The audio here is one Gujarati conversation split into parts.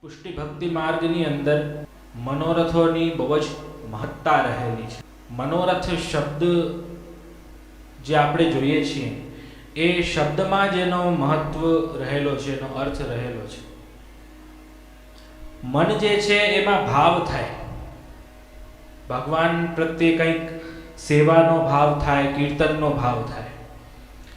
પુષ્ટિ ભક્તિ માર્ગની અંદર મનોરથોની બહુ જ મહત્તા રહેલી છે. મનોરથ શબ્દ જે આપણે જોઈએ છીએ, એ શબ્દમાં જેનો મહત્વ રહેલો છે, એનો અર્થ રહેલો છે. મન જે છે એમાં ભાવ થાય. ભગવાન પ્રત્યે કંઈક સેવાનો ભાવ થાય, કીર્તનનો ભાવ થાય.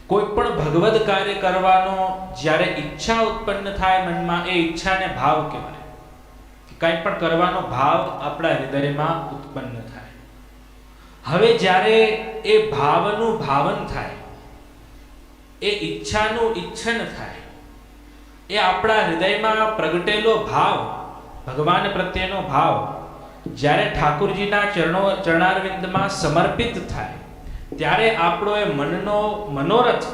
કોઈ પણ ભગવદ કાર્ય કરવાનો જ્યારે ઈચ્છા ઉત્પન્ન થાય મનમાં, એ ઈચ્છાને ભાવ કહેવાય. કંઈ પણ કરવાનો ભાવ આપણા હૃદયમાં ઉત્પન્ન થાય. હવે જ્યારે એ ભાવનું ભાવન થાય, એ ઈચ્છાનું ઈચ્છન થાય, એ આપણા હૃદયમાં પ્રગટેલો ભાવ, ભગવાન પ્રત્યેનો ભાવ જ્યારે ઠાકુરજીના ચરણો, ચરણારવિંદમાં સમર્પિત થાય, ત્યારે આપણો એ મનનો મનોરથ,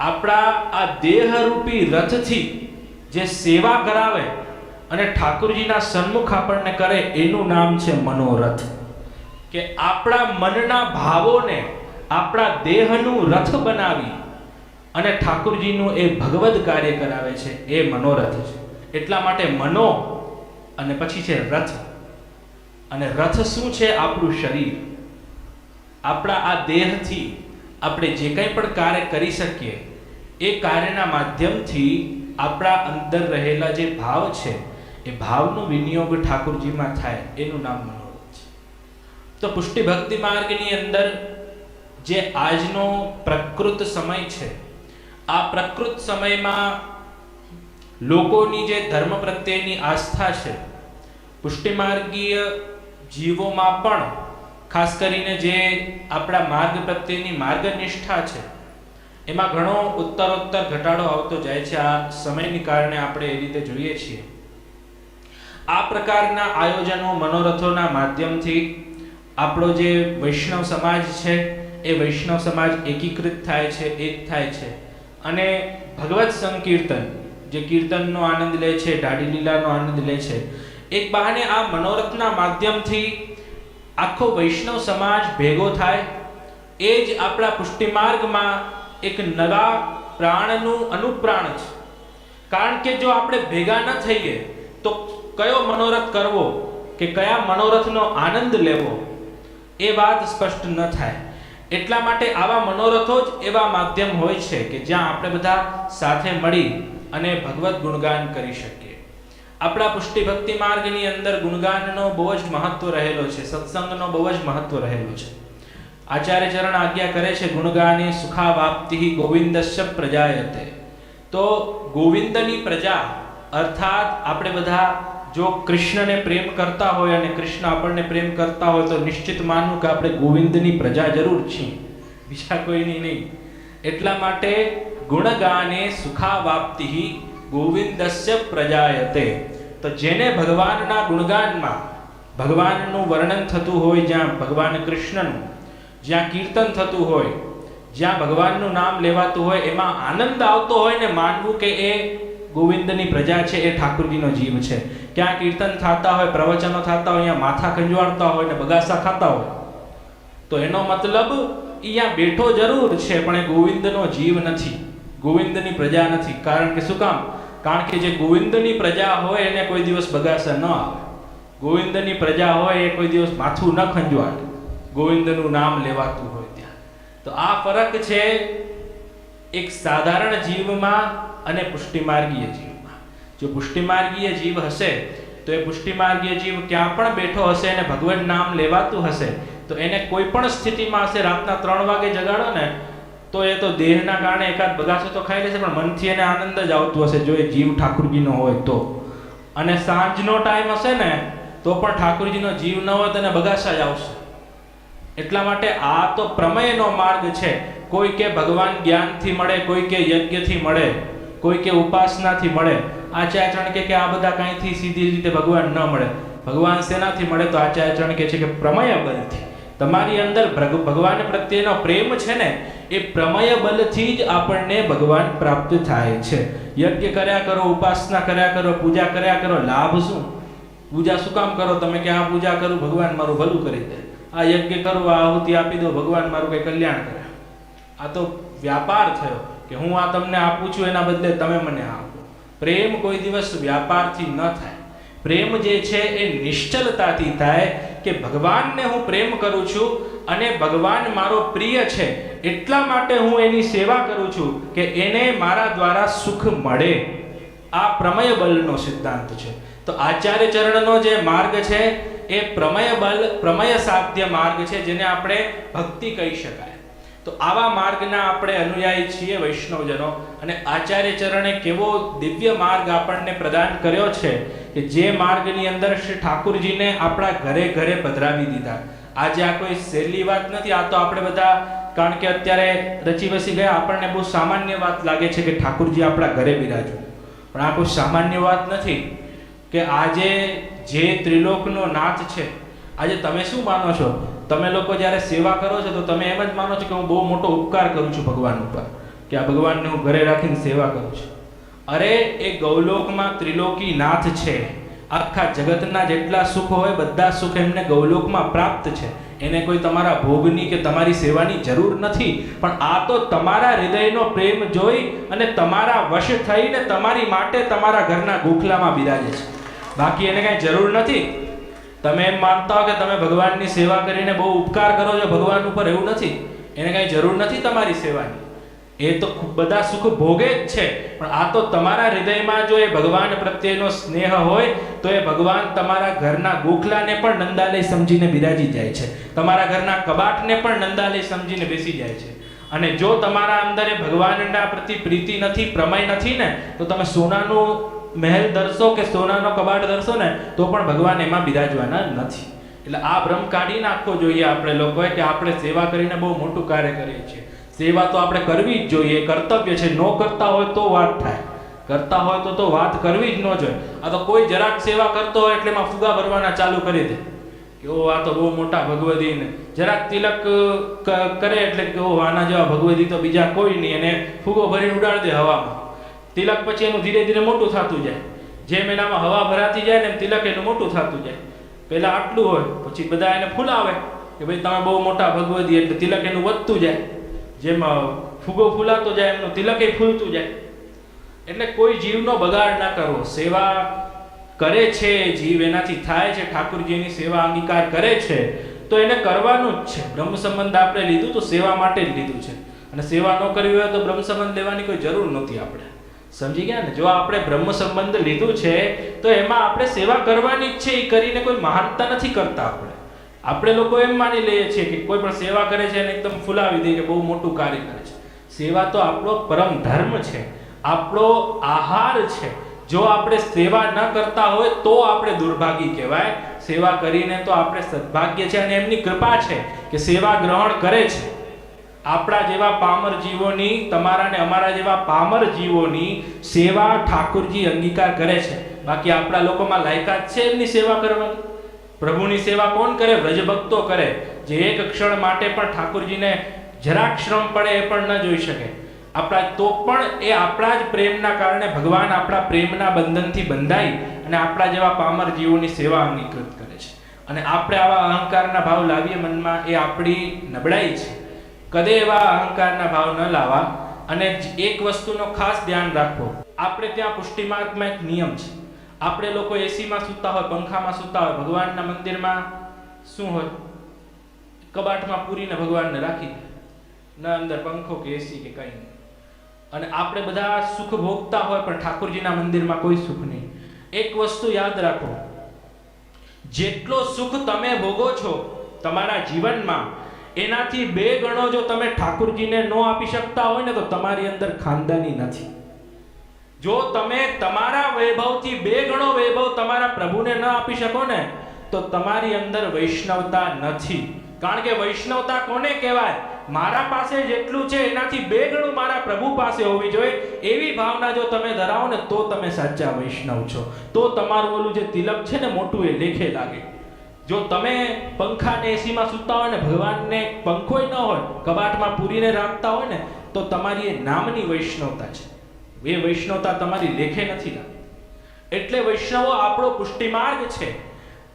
આપણા આ દેહરૂપી રથથી જે સેવા કરાવે અને ઠાકુરજીના સન્મુખ આપણને કરે, એનું નામ છે મનોરથ. કે આપણા મનના ભાવોને આપણા દેહનું રથ બનાવી અને ઠાકુરજીનું એ ભગવદ કાર્ય કરાવે છે, એ મનોરથ છે. એટલા માટે મનો અને પછી છે રથ. અને રથ શું છે આપણું શરીર? આપણા આ દેહથી આપણે જે કંઈ પણ કાર્ય કરી શકીએ, એ કાર્યના માધ્યમથી આપણા અંદર રહેલા જે ભાવ છે, એ ભાવનો વિનિયોગ ઠાકુરજીમાં થાય, એનું નામ મનોરથ છે. તો પુષ્ટિ ભક્તિ માર્ગની અંદર જે આજનો પ્રકૃત સમય છે, આ પ્રકૃત સમયમાં લોકોની જે ધર્મ પ્રત્યેની આસ્થા છે પુષ્ટિમાર્ગીય જીવોમાં પણ, ખાસ કરીને જે આપણા માર્ગ પ્રત્યેની માર્ગનિષ્ઠા છે, એમાં ઘણો ઉત્તરોત્તર ઘટાડો આવતો જાય છે. આ સમયની કારણે આપણે એ રીતે જોઈએ છીએ. આ પ્રકારના આયોજનો મનોરથોના માધ્યમથી આપણો જે વૈષ્ણવ સમાજ છે, એ વૈષ્ણવ સમાજ એકીકૃત થાય છે, એક થાય છે. અને ભગવત સંકીર્તન, જે કીર્તનનો આનંદ લે છે ઢાડી લીલાનો આનંદ લે છે એક બહાને આ મનોરથના માધ્યમથી આખો વૈષ્ણવ સમાજ ભેગો થાય, એ જ આપણા પુષ્ટિમાર્ગમાં એક નવા પ્રાણનું અનુપ્રાણ છે. કારણ કે જો આપણે ભેગા ન થઈએ, તો કયો મનોરથ કરવો કે કયા મનોરથનો આનંદ લેવો, એ વાત સ્પષ્ટ ન થાય. એટલા માટે આવા મનોરથો જ એવા માધ્યમ હોય છે કે જ્યાં આપણે બધા સાથે મળી અને ભગવત ગુણગાન કરી શકીએ. આપણા પુષ્ટિ ભક્તિ માર્ગની અંદર ગુણગાનનો બહુ જ મહત્વ રહેલો છે, સત્સંગનો બહુ જ મહત્વ રહેલો છે. આચાર્ય ચરણ આજ્ઞા કરે છે, ગુણગાને સુખાવાપ્તિ ગોવિંદસ્ય પ્રજાયતે. તો ગોવિંદની પ્રજા, અર્થાત આપણે બધા જો કૃષ્ણને પ્રેમ કરતા હોય અને કૃષ્ણ આપણને પ્રેમ કરતા હોય તો નિશ્ચિત માનવું કે આપણે ગોવિંદની પ્રજા જરૂર છીએ. બીજા કોઈની નહીં. એટલા માટે ગુણગાને સુખાવાપ્તિ ગોવિંદસ્ય પ્રજાયતે. તો જેને ભગવાનના ગુણગાનમાં, ભગવાનનું વર્ણન થતું હોય જ્યાં ભગવાન કૃષ્ણનું, જ્યાં કીર્તન થતું હોય, જ્યાં ભગવાનનું નામ લેવાતું હોય, એમાં આનંદ આવતો હોય ને માનવું કે એ ગોવિંદની પ્રજા છે, એ ઠાકુરજીનો જીવ છે. ક્યાં કીર્તન થતા હોય, પ્રવચનો થતા હોય, અહીંયા માથા ખંજવાળતા હોય ને બગાસા ખાતા હોય. તો એનો મતલબ અહીંયા બેઠો જરૂર છે, પણ એ ગોવિંદનો જીવ નથી, ગોવિંદની પ્રજા નથી. કારણ કે શું કામ? કારણ કે જે ગોવિંદની પ્રજા હોય એને કોઈ દિવસ બગાસા ન આવે. ગોવિંદની પ્રજા હોય એ કોઈ દિવસ માથું ન ખંજવાડે. ગોવિંદનું નામ લેવાતું હોય ત્યાં. તો આ ફરક છે એક સાધારણ જીવમાં અને પુષ્ટિમાર્ગીય જીવમાં. જો પુષ્ટિમાર્ગીય જીવ હશે, તો એ પુષ્ટિમાર્ગીય જીવ ક્યાં પણ બેઠો હશે અને ભગવાન નામ લેવાતું હશે, તો એને કોઈ પણ સ્થિતિમાં હશે, રાતના ત્રણ વાગે જગાડો ને તો એ તો દેહના કારણે એકાદ બગાસો તો ખાઈ લેશે, પણ મનથી એને આનંદ જ આવતું હશે. જો એ જીવ ઠાકુરજીનો હોય તો. અને સાંજનો ટાઈમ હશે ને, તો પણ ઠાકુરજીનો જીવ ન હોય તો એને બગાસા જ આવશે. એટલા માટે આ તો પ્રમેયનો માર્ગ છે. કોઈ કે ભગવાન જ્ઞાનથી મળે, કોઈ કે યજ્ઞથી મળે, કોઈ કે ઉપાસનાથી મળે. આચાર્યચરણ કે કે આ બધા કાંઈથી સીધી રીતે ભગવાન ન મળે. ભગવાન શેનાથી મળે તો આચાર્યચરણ કે છે કે પ્રમેય બલથી તમારી અંદર ભગ- ભગવાન પ્રત્યેનો પ્રેમ છે ને એ પ્રમેય બલથી જ આપણને ભગવાન પ્રાપ્ત થાય છે. યજ્ઞ કર્યા કરો, ઉપાસના કર્યા કરો, પૂજા કર્યા કરો, લાભ શું? પૂજા શું કામ કરો? તમે કે આ પૂજા કરું, ભગવાન મારું ભલું કરી દે. આ યજ્ઞ કરું, આ આહુતિ આપી દો, ભગવાન મારું કંઈ કલ્યાણ કરે. આ તો વ્યાપાર થયો કે હું આ તમને આપું છું એના બદલે તમે મને આપો. પ્રેમ કોઈ દિવસ વ્યાપારથી ન થાય. પ્રેમ જે છે એ નિશ્ચલતાથી થાય કે ભગવાનને હું પ્રેમ કરું છું અને ભગવાન મારો પ્રિય છે, એટલા માટે હું એની સેવા કરું છું કે એને મારા દ્વારા સુખ મળે. આ પ્રમેય બલનો સિદ્ધાંત છે. તો આચાર્ય ચરણનો જે માર્ગ છે, એ પ્રમેય બલ, પ્રમેય સાધ્ય માર્ગ છે, જેને આપણે ભક્તિ કહી શકાય. તો આવા માર્ગના આપણે અનુયાયી છીએ વૈષ્ણવજનો, અને આચાર્ય ચરણે કેવો દિવ્ય માર્ગ આપણને પ્રદાન કર્યો છે, કે જે માર્ગની અંદર શ્રી ઠાકુરજીને આપણા ઘરે ઘરે પધરાવી દીધા. આજે આ કોઈ સહેલી વાત નથી, આ તો આપણે બધા, કારણ કે અત્યારે રચી બસી ગયા, આપણને બહુ સામાન્ય વાત લાગે છે કે ઠાકુરજી આપણા ઘરે બિરાજો પણ આ કોઈ સામાન્ય વાત નથી કે આજે જે ત્રિલોકનો નાથ છે, આજે તમે શું માનો છો? તમે લોકો જ્યારે સેવા કરો છો, તો તમે એમ જ માનો છો કે હું બહુ મોટો ઉપકાર કરું છું ભગવાન ઉપર, કે આ ભગવાનને હું ઘરે રાખીને સેવા કરું છું. અરે, એ ગૌલોકમાં ત્રિલોકી નાથ છે. આખા જગતના જેટલા સુખ હોય, બધા સુખ એમને ગૌલોકમાં પ્રાપ્ત છે. એને કોઈ તમારા ભોગની કે તમારી સેવાની જરૂર નથી. પણ આ તો તમારા હૃદયનો પ્રેમ જોઈ અને તમારા વશ થઈને તમારી માટે તમારા ઘરના ગોખલામાં બિરાજે છે. બાકી એને કાંઈ જરૂર નથી. તમે એમ માનતા હો કે તમે ભગવાનની સેવા કરીને બહુ ઉપકાર કરો છો, ભગવાન ઉપર એવું નથી. એને કાંઈ જરૂર નથી તમારી સેવાની. એ તો બધા સુખ ભોગે જ છે. પણ આ તો તમારા હૃદયમાં જો એ ભગવાન પ્રત્યેનો સ્નેહ હોય, તો એ ભગવાન તમારા ઘરના ગોખલાને પણ નંદાલય સમજીને બિરાજી જાય છે. તમારા ઘરના કબાટને પણ નંદાલય સમજીને બેસી જાય છે. અને જો તમારા અંદર એ ભગવાનના પ્રતિ પ્રીતિ નથી, પ્રમય નથી ને, તો તમે સોનાનું મહેલ દરશો કે સોનાનો કબાટ દરશો ને, તો પણ ભગવાન એમાં બિરાજવાના નથી. એટલે આ ભ્રમ કાઢી નાખવો જોઈએ આપણે લોકોએ કે આપણે સેવા કરીને બહુ મોટું કાર્ય કરીએ છીએ. સેવા તો આપણે કરવી જ જોઈએ, કર્તવ્ય છે. ન કરતા હોય તો વાત થાય. કરતા હોય તો તો વાત કરવી જ ન જોઈએ. આ તો કોઈ જરાક સેવા કરતો હોય એટલે એમાં ફુગા ભરવાના ચાલુ કરી દે. કે આ તો બહુ મોટા ભગવદી ને જરાક તિલક કરે એટલે કે ઓ આના જેવા ભગવદી તો બીજા કોઈ નહીં. એને ફુગો ભરીને ઉડાડી દે હવામાં. તિલક પછી એનું ધીરે ધીરે મોટું થતું જાય. જેમ એનામાં હવા ભરાતી જાય ને એમ તિલક એનું મોટું થતું જાય. પહેલાં આટલું હોય, પછી બધા એને ફૂલાવે કે ભાઈ તમે બહુ મોટા ભગવદી એટલે તિલક એનું વધતું જાય. જેમ ફુગો ફૂલાતો જાય, એમનું તિલક ફૂલતું જાય. એટલે કોઈ જીવનો બગાડ ના કરવો. સેવા કરે છે, જીવ એનાથી થાય છે, ઠાકુરજીની સેવા અંગીકાર કરે છે, તો એને કરવાનું જ છે. બ્રહ્મ સંબંધ આપણે લીધું તો સેવા માટે જ લીધું છે. અને સેવા ન કરવી હોય તો બ્રહ્મ સંબંધ લેવાની કોઈ જરૂર નહોતી આપણે. સમજી ગયા ને? જો આપણે બ્રહ્મ સંબંધ લીધું છે, તો એમાં આપણે સેવા કરવાની જ છે એ કરીને કોઈ મહાનતા નથી કરતા આપણે. આપણે લોકો એમ માની લઈએ છીએ કે કોઈ પણ સેવા કરે છે અને એકદમ ફુલાવી દે કે બહુ મોટું કાર્ય કરે છે. સેવા તો આપણો પરમ ધર્મ છે. આપણો આહાર છે. જો આપણે સેવા ન કરતા હોય તો આપણે દુર્ભાગી કહેવાય. સેવા કરીને તો આપણે સદભાગ્ય છે અને એમની કૃપા છે કે સેવા ગ્રહણ કરે છે. આપણા જેવા પામર જીવોની તમારા ને અમારા જેવા પામર જીવોની સેવા ઠાકુરજી અંગીકાર કરે છે. બાકી આપણા લોકોમાં લાયકાત છે એમની સેવા કરવાની? પ્રભુની સેવા કોણ કરે? વ્રજભક્તો કરે. જે એક ક્ષણ માટે પણ ઠાકુરજીને જરાક શ્રમ પડે એ પણ ન જોઈ શકે. આપણા તો પણ એ આપણા જ પ્રેમના કારણે ભગવાન આપણા પ્રેમના બંધનથી બંધાઈ અને આપણા જેવા પામર જીવોની સેવા અંગીકૃત કરે છે. અને આપણે આવા અહંકારના ભાવ લાવીએ મનમાં એ આપણી નબળાઈ છે. કદે એવા અહંકારના ભાવ ન લાવવા અને એક વસ્તુનો ખાસ ધ્યાન રાખવો. આપણે ત્યાં પુષ્ટિમાર્ગમાં એક નિયમ છે. આપણે લોકો એસીમાં સૂતા હોય, પંખામાં સૂતા હોય, ભગવાનના મંદિરમાં શું હોય? કબાટમાં પૂરીને ભગવાનને રાખી ના અંદર પંખો કે એસી કે કંઈ અને આપણે બધા સુખ ભોગતા હોય, પણ ઠાકોરજીના મંદિરમાં કોઈ સુખ નહીં. એક વસ્તુ યાદ રાખો. જેટલો સુખ તમે ભોગો છો તમારા જીવનમાં, એનાથી બે ગણો જો તમે ઠાકુરજીને ન આપી શકતા હોય ને તો તમારી અંદર ખાનદાની નથી. જો તમે તમારા વૈભવથી બે ગણો વૈભવ તમારા પ્રભુને ન આપી શકો ને, તો તમારી અંદર વૈષ્ણવતા નથી. કારણ કે વૈષ્ણવતા કોને કહેવાય? મારા પાસે જેટલું છે, એનાથી બે ગણું મારા પ્રભુ પાસે હોવી જોઈએ. એવી ભાવના જો તમે ધરાવો ને, તો તમે સાચા વૈષ્ણવ છો. તો તમારું ઓલું જે તિલક છે ને, મોટું એ લેખે લાગે. જો તમે પંખાને એસીમાં સૂતા હોય ને, ભગવાનને પંખોય ન હોય, કબાટમાં પૂરીને રાખતા હોય ને, તો તમારી એ નામની વૈષ્ણવતા છે. એ વૈષ્ણવતા તમારી લેખે નથી એટલે વૈષ્ણવો આપણો પુષ્ટિમાર્ગ છે.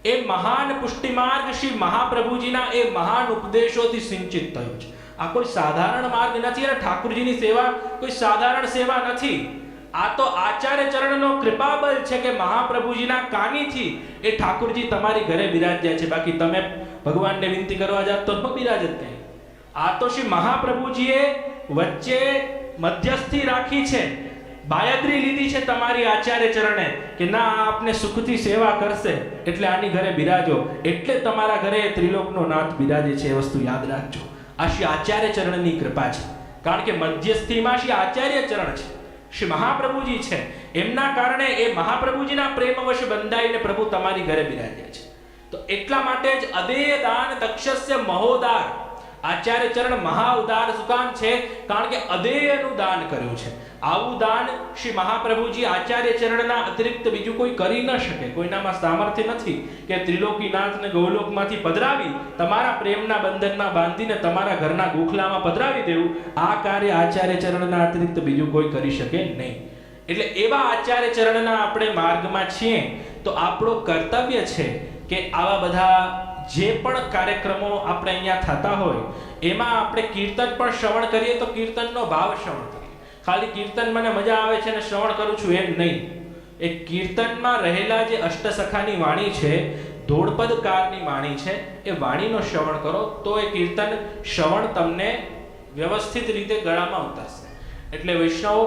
એ મહાન પુષ્ટિમાર્ગ શ્રી મહાપ્રભુજીના એ મહાન ઉપદેશોથી સિંચિત થયો છે. આ કોઈ સાધારણ માર્ગ નથી અને ઠાકુરજીની સેવા કોઈ સાધારણ સેવા નથી. આ તો આચાર્ય ચરણનો કૃપાબલ છે કે મહાપ્રભુજીના કાનીથી એ ઠાકુરજી તમારી ઘરે બિરાજ્યા છે. બાકી તમે ભગવાનને વિનંતી કરવા જાત તો બિરાજત નહીં આ તો શ્રી મહાપ્રભુજીએ વચ્ચે મધ્યસ્થી રાખી છે. બાયદ્રી લીધી છે તમારી આચાર્ય ચરણે કે ના આપને સુખથી સેવા કરશે. એટલે આની ઘરે બિરાજો. એટલે તમારા ઘરે ત્રિલોકનો નાથ બિરાજે છે એ વસ્તુ યાદ રાખજો. આ શ્રી આચાર્ય ચરણની કૃપા છે. કારણ કે મધ્યસ્થીમાં શ્રી આચાર્ય ચરણ છે. શ્રી મહાપ્રભુજી છે. એમના કારણે એ મહાપ્રભુજીના પ્રેમવશ બંધાઈને પ્રભુ તમારી ઘરે બિરાજ્યા છે. તો એટલા માટે જ અદેય દાન તક્ષસ્ય મહોદાર. આચાર્ય ચરણ મહા ઉદાર શું કામ છે. કારણ કે અદેયનું દાન કર્યું છે. આવું દાન શ્રી મહાપ્રભુજી આચાર્ય ચરણના અતિરિક્ત બીજું કોઈ કરી ન શકે. કોઈનામાં સામર્થ્ય નથી કે ત્રિલોકીનાથને ગૌલોકમાંથી પધરાવી તમારા પ્રેમના બંધનમાં બાંધીને તમારા ઘરના ગોખલામાં પધરાવી દેવું. આ કાર્ય આચાર્ય ચરણના અતિરિક્ત બીજું કોઈ કરી શકે નહીં. એટલે એવા આચાર્ય ચરણના આપણે માર્ગમાં છીએ તો આપણો કર્તવ્ય છે કે આવા બધા જે પણ કાર્યક્રમો આપણે અહીંયા થતા હોય, એમાં આપણે કીર્તન પણ શ્રવણ કરીએ તો કીર્તનનો ભાવ શ્રવણ ખાલી કીર્તન મને મજા આવે છે અને શ્રવણ કરું છું એમ નહીં. એ કીર્તનમાં રહેલા જે અષ્ટસખાની વાણી છે, ધોળપદકારની વાણી છે, એ વાણીનો શ્રવણ કરો તો એ કીર્તન શ્રવણ તમને વ્યવસ્થિત રીતે ગળામાં ઉતારશે. એટલે વૈષ્ણવ,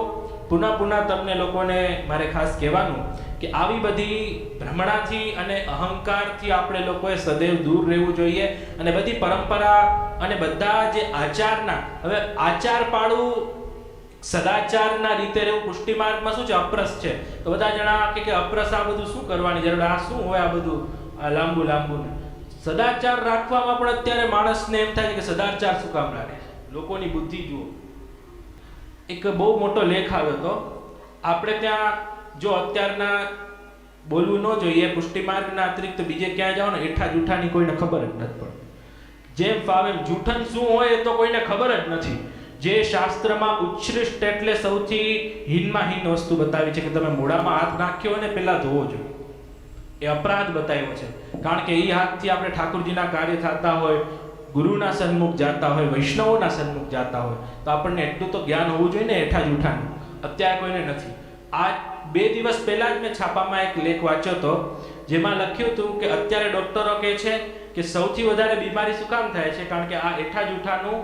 પુનઃ પુનઃ તમને લોકોને મારે ખાસ કહેવાનું કે આવી બધી ભ્રમણાથી અને અહંકારથી આપણે લોકોએ સદૈવ દૂર રહેવું જોઈએ અને બધી પરંપરા અને બધા જે આચારના, હવે આચાર પાડવું સદાચારના રીતે રહેવું પુષ્ટિ માર્ગમાં શું છે? અપ્રસ છે. તો બધા જણા કે કે અપ્રસ આ બધું શું કરવાની જરૂર? આ શું હોય આ બધું? આ લાંબુ લાંબુ સદાચાર રાખવામાં પણ અત્યારે માણસને એમ થાય કે સદાચાર શું કામ રાખે લોકોની બુદ્ધિ જુઓ. એક બહુ મોટો લેખ આવ્યો હતો. આપણે ત્યાં જો અત્યારના બોલવું ન જોઈએ પુષ્ટિ માર્ગના અતિરિક્ત બીજે ક્યાં જાઓ ને એઠા જૂઠાની કોઈને ખબર જ નથી પડતી. જેમ ફાવે જૂઠન શું હોય એ તો કોઈને ખબર જ નથી. જે શાસ્ત્રમાં ઉચ્છૃષ્ટ એટલે સૌથી હીનમાં હીન વસ્તુ બતાવી છે કે તમે મોઢામાં હાથ નાખ્યો અને પહેલાં ધોવો જોઈએ એ અપરાધ બતાવ્યો છે. કારણ કે એ હાથથી આપણે ઠાકોરજીના કાર્ય થતા હોય, ગુરુના સન્મુખ જાતા હોય, વૈષ્ણવોના સન્મુખ જાતા હોય, તો આપણને એટલું તો જ્ઞાન હોવું જોઈએ ને એઠા જૂઠાનું અત્યારે કોઈને નથી. આ બે દિવસ પહેલા જ મેં છાપામાં એક લેખ વાંચ્યો હતો, જેમાં લખ્યું હતું કે અત્યારે ડોક્ટરો કહે છે કે સૌથી વધારે બીમારી શું કામ થાય છે? કારણ કે આ એઠા જૂઠાનું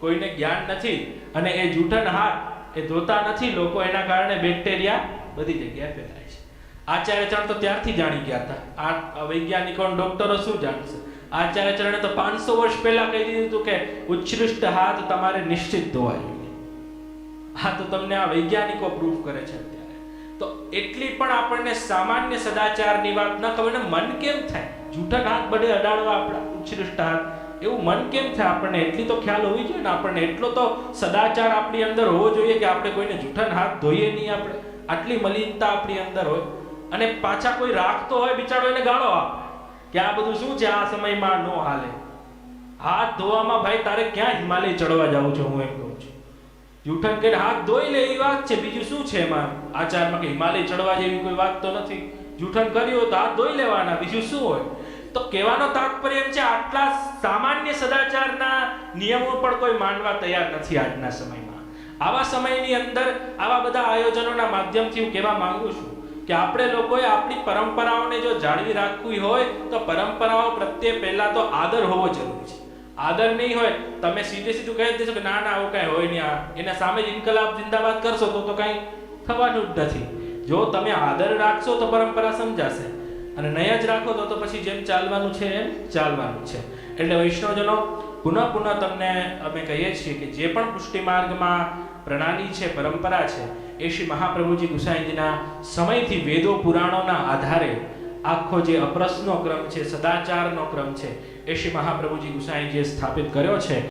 કોઈને જ્ઞાન નથી અને એ જૂઠન હાથ એ ધોતા નથી, લોકો એના કારણે બેક્ટેરિયા બધી જગ્યાએ ફેલાય છે. આચાર્ય ચરણ તો ત્યારથી જાણી ગયા હતા. આ વૈજ્ઞાનિકો ડોક્ટરો શું જાણશે? આચાર્ય ચરણે તો પાંચસો વર્ષ પહેલા કહી દીધું હતું કે ઉચ્છૃષ્ટ હાથ તમારે નિશ્ચિત ધોવા જોઈએ. હા તો તમને આ વૈજ્ઞાનિકો પ્રૂફ કરે છે અત્યારે. તો એટલી પણ આપણને સામાન્ય સદાચારની વાત ન ખબર ને મન કેમ થાય? જૂઠા હાથ બધે અડાડવા આપણા. ઉચ્છૃષ્ટ હાથ એવું મન કેમ થાય? આપણને એટલી તો ખ્યાલ હોવી જોઈએ ને? આપણને એટલો તો સદાચાર આપણી અંદર હોવો જોઈએ કે આપણે કોઈને જૂઠન હાથ ધોઈએ નહીં આપણે. આટલી મલિનતા આપણી અંદર હોય. અને પાછા કોઈ રાખતો હોય બિચારો એને ગાળો આપે. કે આ બધું શું છે? આ સમયમાં નો હાલે. હાથ ધોવામાં ભાઈ તારે ક્યાં હિમાલય ચડવા જાઉં છું હું એમ કહું છું. જૂઠન કે હાથ ધોઈ લે, એ વાત છે. બીજું શું છે એમાં? આચારમાં કે હિમાલય ચડવા જેવી કોઈ વાત તો નથી. જૂઠન કર્યું તો હાથ ધોઈ લેવાના. બીજું શું હોય? તો કહેવાનો તાત્પર્ય એમ છે, આટલા સામાન્ય સદાચારના નિયમો પણ કોઈ માનવા તૈયાર નથી આજના સમયમાં. આવા સમયની અંદર આવા બધા આયોજનોના માધ્યમથી હું કહેવા માંગુ છું કે આપણે લોકોએ આપણી પરંપરાઓને જો જાળવી રાખવી હોય, તો પરંપરાઓ પ્રત્યે પહેલા તો આદર હોવો જરૂરી છે. આદર નહીં હોય, તમે સીધે સીધું કહી દેશો કે ના ના, આવું કાંઈ હોય નહીં, આ એના સામે જ ઇન્કલાબ જિંદાબાદ કરશો તો તો કાંઈ થવાનું જ નથી. જો તમે આદર રાખશો તો પરંપરા સમજાશે. અને નયા જ રાખો તો તો પછી જેમ ચાલવાનું છે એમ ચાલવાનું છે. એટલે વૈષ્ણવજનો, પુનઃ પુનઃ તમને અમે કહીએ છીએ કે જે પણ પુષ્ટિ માર્ગમાં પ્રણાલી છે, પરંપરા છે, એ શ્રી મહાપ્રભુજી ગુસાઈજીના સમયથી વેદો પુરાણોના આધારે આખો જે અપ્રસનો ક્રમ છે, સદાચારનો ક્રમ છે, એ શ્રી મહાપ્રભુજી ગુસાઈજીએ સ્થાપિત કર્યો છે.